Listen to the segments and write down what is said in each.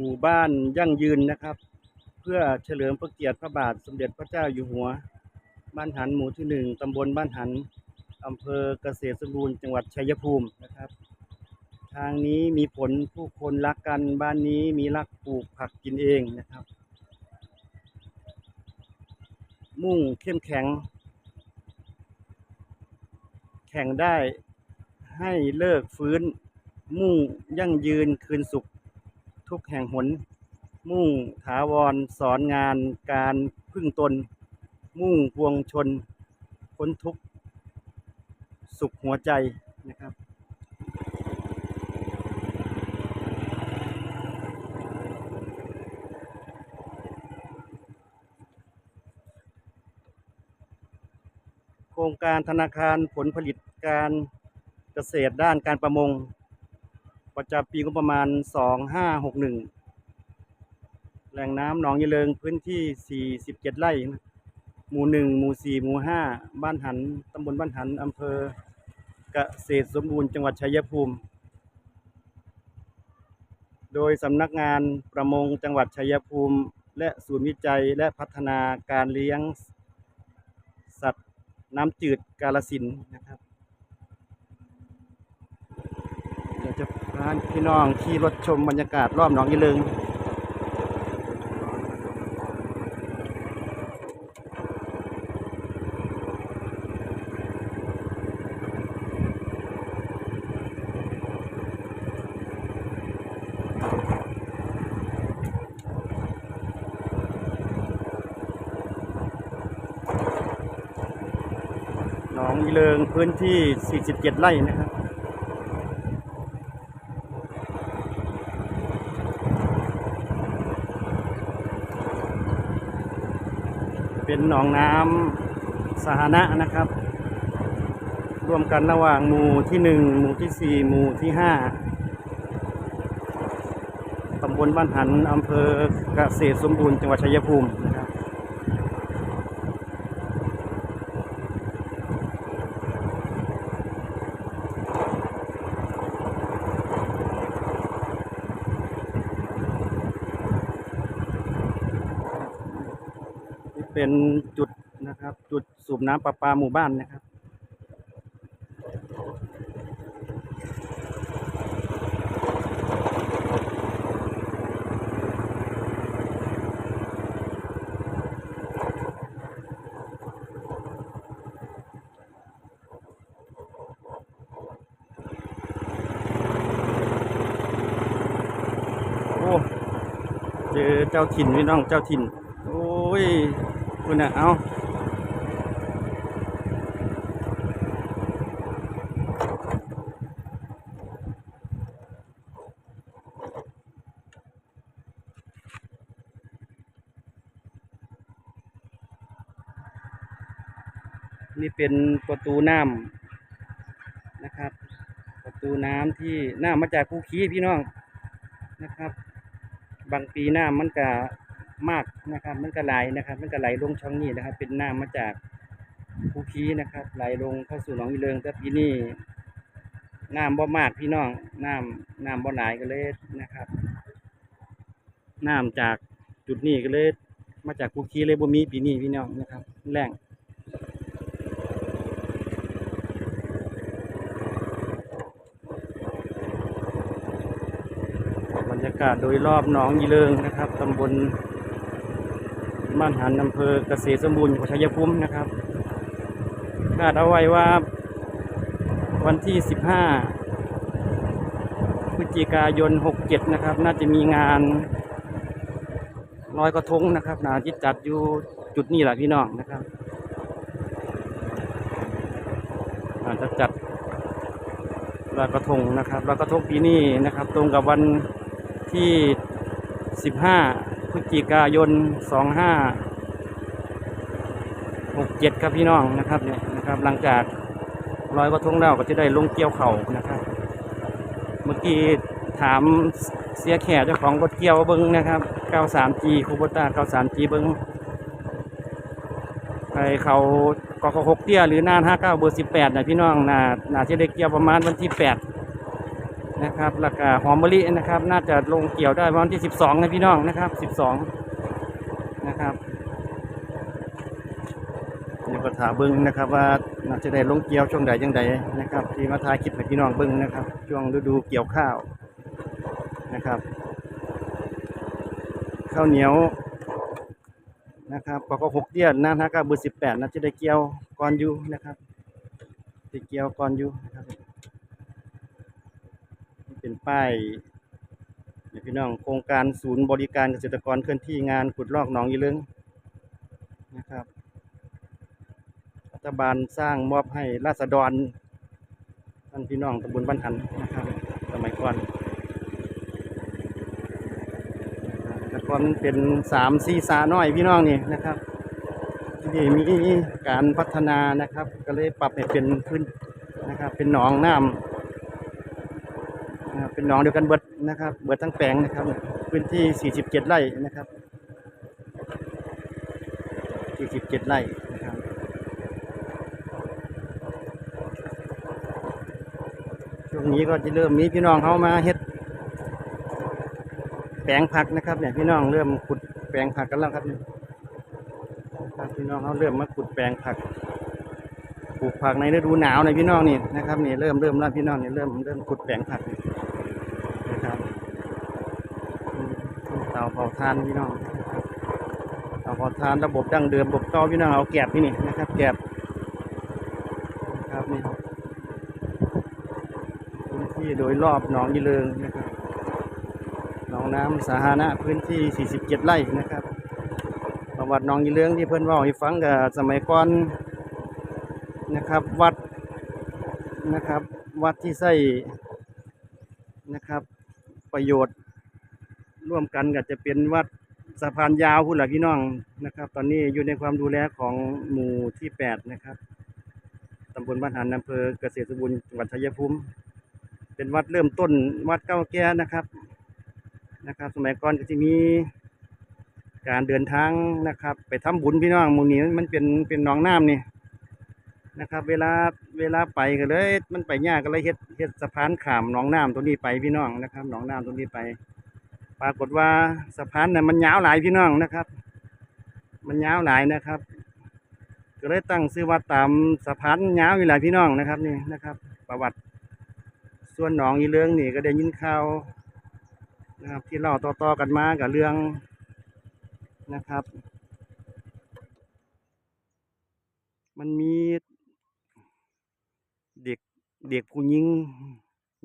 มู่บ้านยั่งยืนนะครับ เพื่อเฉลิมพระเกียรติพระบาทสมเด็จพระเจ้าอยู่หัว บ้านหันหมู่ที่หนึ่งตำบลบ้านหันอำเภอเกษตรสมบูรณ์จังหวัดชัยภูมินะครับ ทางนี้มีผลผู้คนรักกันบ้านนี้มีรักปลูกผักกินเองนะครับ มุ่งเข้มแข็ง แข่งได้ให้เลิกฟื้น มุ่งยั่งยืนคืนสุข ทุกแห่งหน มุ่งถาวรสอนงานการพึ่งตน มุ่งพวงชนพ้นทุกข์สุขหัวใจนะครับโครงการธนาคารผลผลิตการเกษตรด้านการประมง ประจำปีงบประมาณ 2561 แหล่งน้ำหนองยะเลิงพื้นที่ 47 ไร่นะหมู่ 1 หมู่ 4 หมู่ 5 บ้านหันตำบลบ้านหันอำเภอเกษตรสมบูรณ์จังหวัดชัยภูมิ โดยสำนักงานประมงจังหวัดชัยภูมิ และศูนย์วิจัยและพัฒนาการเลี้ยง สัตว์น้ำจืดกาลสินนะครับ เดี๋ยวจะ พาพี่น้องขี่รถชมบรรยากาศรอบหนองยีเลิงหนองยีเลิงพื้นที่ 47 ไร่นะครับ เป็นหนองน้ำสาธารณะนะครับร่วมกันระหว่างหมู่ที่หนึ่งหมู่ที่สี่หมู่ที่ห้าตำบลบ้านหันอำเภอเกษตรสมบูรณ์จังหวัดชัยภูมินะครับ นี่ เป็นจุดนะครับ จุดสูบน้ำประปาหมู่บ้านนะครับ โอ้เจอเจ้าถิ่นพี่น้องเจ้าถิ่น โอ้ย คุณนะเอานี่เป็นประตูน้ำนะครับ ประตูน้ำที่น้ำมาจากภูขี้พี่น้องนะครับ บางปีน้ำมันก็ มากนะครับ มันก็ไหลนะครับ มันก็ไหลลงช่องนี้นะครับ เป็นน้ำมาจากภูคีนะครับ ไหลลงเข้าสู่หนองอีเลิงแต่ปีนี้น้ำบ่มากพี่น้องน้ำน้ำบ่หลายก็เลยนะครับน้ำจากจุดนี้ก็เลยมาจากภูคีเลยบ่มีปีนี้พี่น้องนะครับ แรงบรรยากาศโดยรอบหนองยีเลิงนะครับตำบล บ้านหันอำเภอเกษตรสมบูรณ์ชัยภูมินะครับ คาดเอาไว้ว่าวันที่ 15 พฤศจิกายน 67 นะครับ น่าจะมีงานลอยกระทงนะครับนาที่จัดอยู่จุดนี้แหละพี่น้องนะครับอาจจะจัดลอยกระทงนะครับลอยกระทงปีนี้นะครับ ตรงกับวันที่ 15 พฤศจิกายน 2567 ครับพี่น้องนะครับเนี่ยนะครับหลังจากลอยกระทงแล้วก็จะได้ลงเกี่ยวเข่านะครับ เมื่อกี้ถามเสียแขกเจ้าของรถเกี่ยวเบิ้งนะครับ 93G คูโบต้า 93G เบิ้งไปเขากกหกเตี้ยหรือน่าน59 เบอร์ 18นะพี่น้องน่าน่าจะได้เกี่ยวประมาณวันที่ 8 นะครับแล้วก็หอมมะลินะครับ น่าจะลงเกี่ยวได้ประมาณที่สิบสองนะพี่น้องนะครับสิบสองนะครับนี่ก็ถามเบิ้งนะครับว่าน่าจะได้ลงเกี่ยวช่วงใดยังใดนะครับ ที่มาถ่ายคลิปให้พี่น้องเบิ้งนะครับ ช่วงฤดูเกี่ยวข้าวนะครับข้าวเหนียวนะครับก็ก็หกเดือนนะฮะก็เบอร์สิบแปดน่าจะได้เกี่ยวก่อนอยู่นะครับได้เกี่ยวก่อนอยู่นะครับ ป้ายพี่น้องโครงการศูนย์บริการเกษตรกรเคลื่อนที่งานขุดลอกหนองยีเลิงนะครับ รัฐบาลสร้างมอบให้ราษฎรท่านพี่น้องตำบลบ้านหันนะครับ สมัยก่อนแต่ก่อนเป็นสามซีสาน้อยพี่น้องนี่นะครับที่นี่มีการพัฒนานะครับ ก็เลยปรับให้เป็นพื้นนะครับ เป็นหนองน้ำ หนองเดียวกันเบิดนะครับ เบิดทั้งแปลงนะครับ พื้นที่ 47 ไร่นะครับ 47 ไร่นะครับช่วงนี้ก็จะเริ่มมีพี่น้องเขามาเฮ็ด แปลงผักนะครับเนี่ยพี่น้องเริ่มขุดแปลงผักกันแล้วครับพี่น้องเขาเริ่มมาขุดแปลงผักปลูกผักในฤดูหนาวในพี่น้องนี่นะครับนี่เริ่มเริ่มแล้วพี่น้องนี่เริ่มเริ่มขุดแปลงผักนี่ นะครับอืมเตาเผาทานพี่น้องนะครับเตาเผาทานระบบดั้งเดิมระบบเก่าพี่น้องเอาแกบนี่นี่นะครับแกบครับนี่พื้นที่โดยรอบหนองยีเลิงนะครับหนองน้ำสาธารณะพื้นที่ 47 ไร่นะครับประวัติหนองยีเลิงที่เพื่อนว่าให้ฟังกับสมัยก่อนนะครับวัดนะครับวัดที่ใส่นะครับประโยชน์ ร่วมกันก็จะเป็นวัดสะพานยาวพุ่นละพี่น้องนะครับ ตอนนี้อยู่ในความดูแลของหมู่ที่แปดนะครับตำบลบ้านหันอำเภอเกษตรสมบูรณ์จังหวัดชัยภูมิเป็นวัดเริ่มต้นวัดเก่าแก่นะครับนะครับ สมัยก่อนก็จะมีการเดินทางนะครับ ไปทำบุญพี่น้องหมู่นี้มันเป็นเป็นหนองน้ำนี่นะครับ เวลาเวลาไปก็เลย มันไปยากก็เลยเฮ็ดเฮ็ดสะพานข้ามหนองน้ำตัวนี้ไปพี่น้องนะครับหนองน้ำตัวนี้ไป ปรากฏว่าสะพานน่ะมันยาวหลายพี่น้องนะครับ มันยาวหลายนะครับ ก็เลยตั้งชื่อว่าตามสะพานยาวอยู่หลายพี่น้องนะครับนี่นะครับ ประวัติส่วนหนองอีเรื่องนี่ก็ได้ยินข่าวนะครับ ที่เล่าต่อๆกันมากับเรื่องนะครับ มันมีเด็กเด็กผู้หญิง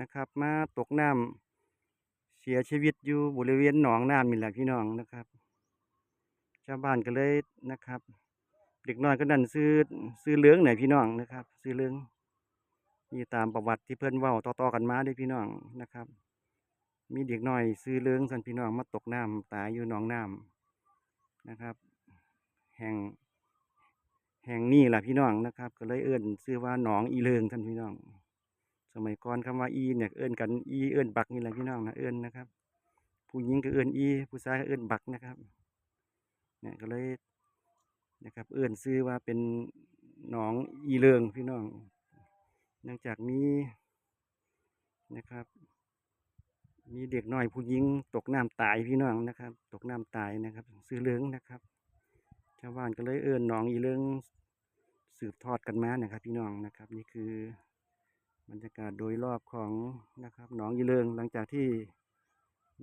นะครับ มาตกน้ำ เสียชีวิตอยู่บริเวณหนองน้ำนี่แหละพี่น้องนะครับ ชาวบ้านก็เลยนะครับ เด็กน้อยก็นั่นซื้อซื้อเลืองหน่อยพี่น้องนะครับ ซื้อเลืองนี่ตามประวัติที่เพื่อนเว่าต่อๆกันมาได้พี่น้องนะครับ มีเด็กน้อยซื้อเลืองสันพี่น้องมาตกน้ำตายอยู่หนองน้ำนะครับ แห่งแห่งนี้แหละพี่น้องนะครับ ก็เลยเอื้นชื่อว่าหนองอีเลิงท่านพี่น้อง สมัยก่อนคำว่าอีเนี่ยเอื้นกันอีเอื้นบักนี่แหละพี่น้องนะเอื้นนะครับ ผู้หญิงก็เอื้นอี ผู้ชายก็เอื้นบักนะครับเนี่ยก็เลยนะครับ เอื้นชื่อว่าเป็นหนองอีเลิงพี่น้องเนื่องจากมีนะครับ มีเด็กน้อยผู้หญิงตกน้ำตายพี่น้องนะครับ ตกน้ำตายนะครับ ซื้อเลืองนะครับชาวบ้านก็เลยเอิ้นหนองอีเรื่องสืบทอดกันมานะครับ พี่น้องนะครับ นี่คือ บรรยากาศโดยรอบของนะครับหนองอีเริงหลังจากที่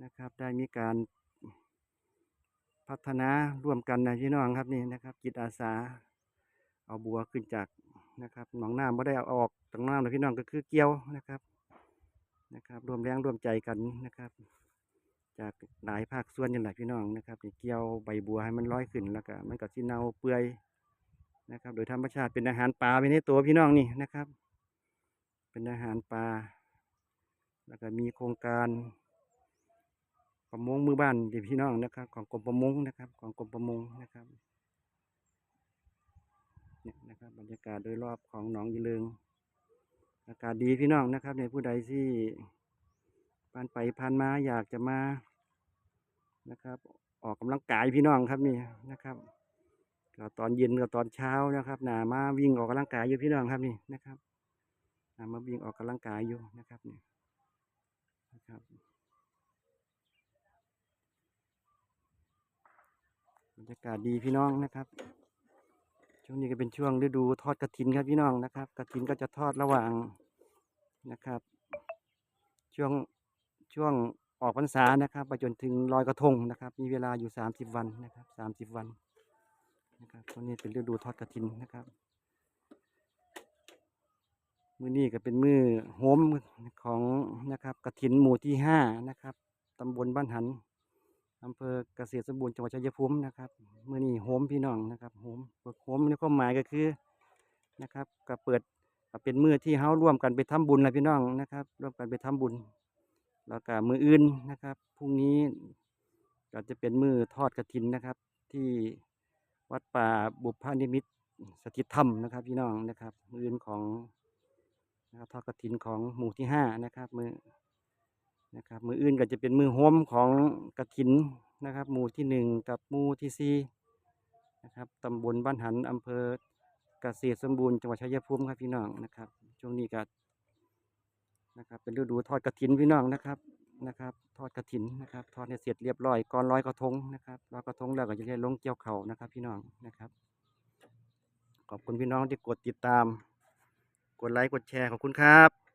นะครับได้มีการพัฒนาร่วมกันนะพี่น้องครับนี่นะครับจิตอาสา เอาบัวขึ้นจากนะครับหนองน้ำไม่ได้เอาออกจากน้ำนะพี่น้องก็คือเกี่ยวนะครับนะครับรวมแรงร่วมใจกันนะครับ จากหลายภาคส่วนนี่แหละพี่น้องนะครับเกี่ยวใบบัวให้มันลอยขึ้นแล้วก็มันก็สิเน่าเปื่อยนะครับ โดยธรรมชาติเป็นอาหารปลาไปในตัวพี่น้องนี่นะครับ เป็นอาหารปลา แล้วก็มีโครงการประมงมือบ้านที่พี่น้องนะครับ ของกรมประมงนะครับ ของกรมประมงนะครับเนี่ยนะครับบรรยากาศโดยรอบของหนองยีเลิงอากาศดีพี่น้องนะครับในผู้ใดที่ผ่านไปผ่านมาอยากจะมานะครับ ออกกำลังกายพี่น้องครับนี่นะครับก็ตอนเย็นกับตอนเช้านะครับหนามาวิ่งออกกำลังกายอยู่พี่น้องครับนี่นะครับ มาวิ่งออกกำลังกายอยู่นะครับเนี่ยนะครับบรรยากาศดีพี่น้องนะครับ ช่วงนี้ก็เป็นช่วงฤดูทอดกระถินครับพี่น้องนะครับกระถินก็จะทอดระหว่างนะครับ ช่วงช่วงออกพรรษานะครับไปจนถึงลอยกระทงนะครับ มีเวลาอยู่สามสิบวันนะครับสามสิบวันนะครับช่วงนี้เป็นฤดูทอดกระถินนะครับ มือนี้ก็เป็นมือโฮมของนะครับกระถินหมู่ที่ห้านะครับตำบลบ้านหันอำเภอเกษตรสมบูรณ์จังหวัดชัยภูมินะครับมือนี้โฮมพี่น้องนะครับโฮมโฮมในความหมายก็คือนะครับก็เปิดก็เป็นมือที่เฮาร่วมกันไปทำบุญนะพี่น้องนะครับ ร่วมกันไปทำบุญ แล้วก็มืออื่นนะครับพรุ่งนี้ก็จะเป็นมือทอดกระถินนะครับ ที่วัดป่าบุพานิมิตสถิตธรรมนะครับ พี่น้องนะครับมืออื่นของ นะครับทอดกระถินของหมู่ที่ห้านะครับมือนะครับมืออื่นก็จะเป็นมือโฮมของกระถินนะครับ หมู่ที่หนึ่งกับหมู่ที่สี่นะครับตำบลบ้านหันอำเภอเกษตรสมบูรณ์จังหวัดชัยภูมิครับพี่น้องนะครับ ช่วงนี้ก็นะครับเป็นฤดูทอดกระถินพี่น้องนะครับนะครับ ทอดกระถินนะครับ ทอดเสร็จเรียบร้อยก่อนลอยกระทงนะครับลอยกระทงแล้วก็จะได้ลงเกี่ยวเขานะครับ พี่น้องนะครับ ขอบคุณพี่น้องที่กดติดตาม กดไลค์กดแชร์ขอบคุณครับ